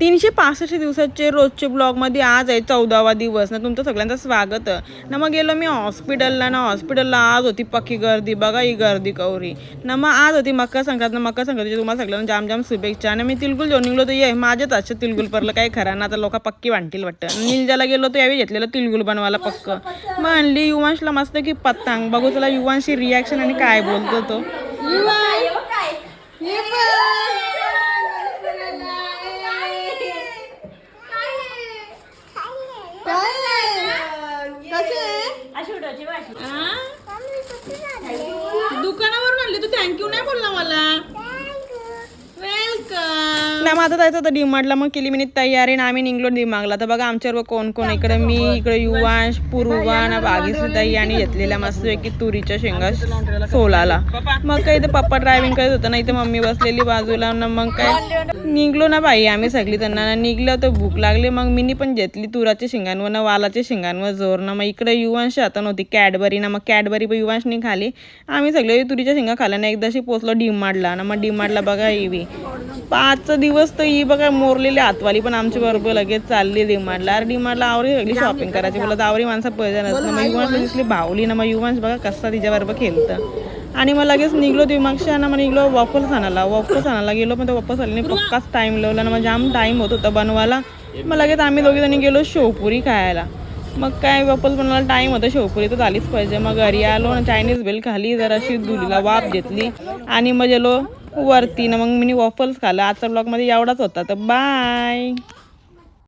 तीनशे पासष्ट दिवसाचे रोजचे ब्लॉगमध्ये आज आहे चौदावा दिवस. ना तुमचं सगळ्यांचं स्वागत. ना मग गेलो मी हॉस्पिटलला ना हॉस्पिटलला आज होती पक्की गर्दी. बघा ही गर्दी कवरी. ना मग आज होती मकर संक्रांत. ना मकर संक्रांतीची तुम्हाला सगळ्यांना जाम जाम शुभेच्छा. आणि मी तिलगुल जेवण निघलो तर ये माझ्याच असं तिलगुल परलं काही खरा ना आता लोक पक्की वाटतील वाटतं. निलजाला गेलो तर यावेळी घेतलेलं तिलगुल बनवायला पक्क. म्हणली युवांशला मस्त की पत्तांग. बघू तुला युवांशी रिॲक्शन आणि काय बोलतो तो. दुकानावरून आणली तू थँक्यू नाही बोलला मला. माझं जायचं होतं डिमार्टला मग केली मी तयारी आणि आम्ही निघलो डिमागला तर बघा आमच्यावर कोण कोण इकडे मी इकडे युवांश पूर्वा ना बागेची ताई आणि घेतलेल्या मस्त की तुरीच्या शेंगा सोलाला. मग काय इथं पप्पा ड्रायव्हिंग करत होतं ना इथे मम्मी बसलेली बाजूला ना मग काय? निघलो ना बाई आम्ही सगळी त्यांना. निघलो तर भूक लागली. मग मिनी पण घेतली तुराच्या शेंगांवर ना वालाच्या शेंगांवर जोर ना. मग इकडे युवांश आता नव्हती कॅडबरी ना. मग कॅडबरी पण युवांशनी खाली. आम्ही सगळे तुरीच्या शेंगा खाल्ल्या. ना एकदाशी पोचलो डिमार्टला ना मग डिमार्टला बघा इवी. पाच दिवस तर ही बघा मोरलेली हातवाली पण आमच्या बरोबर लगेच चालली डिमार्टला अरे डिमार्टला आवरी सगळी शॉपिंग करायची. बोलत आवरी माणसं पैसे नसतं मग युवांशला दिसली भावली ना मग युवांश बघा कसा तिच्याबरोबर खेळतं. आणि मग लगेच निघलो दिमागशा ना मग निघलो वापस आणायला. वापस आणायला गेलो पण तो वापस आले नाही पक्काच टाईम लावला. ना मग जाम टाईम होत होता बनवायला. मग लगेच आम्ही दोघी जणी गेलो शेवपुरी खायला. मग काय वापस बनवायला टाईम होता. शेवपुरी तर झालीच पाहिजे. मग घरी आलो ना चायनीज बेल खाली जराशी दुलीला वाफ घेतली. आणि मग गेलो वरती ना मग मी वॉफल्स खाल्ला. आजचा ब्लॉगमध्ये एवढाच होता तर बाय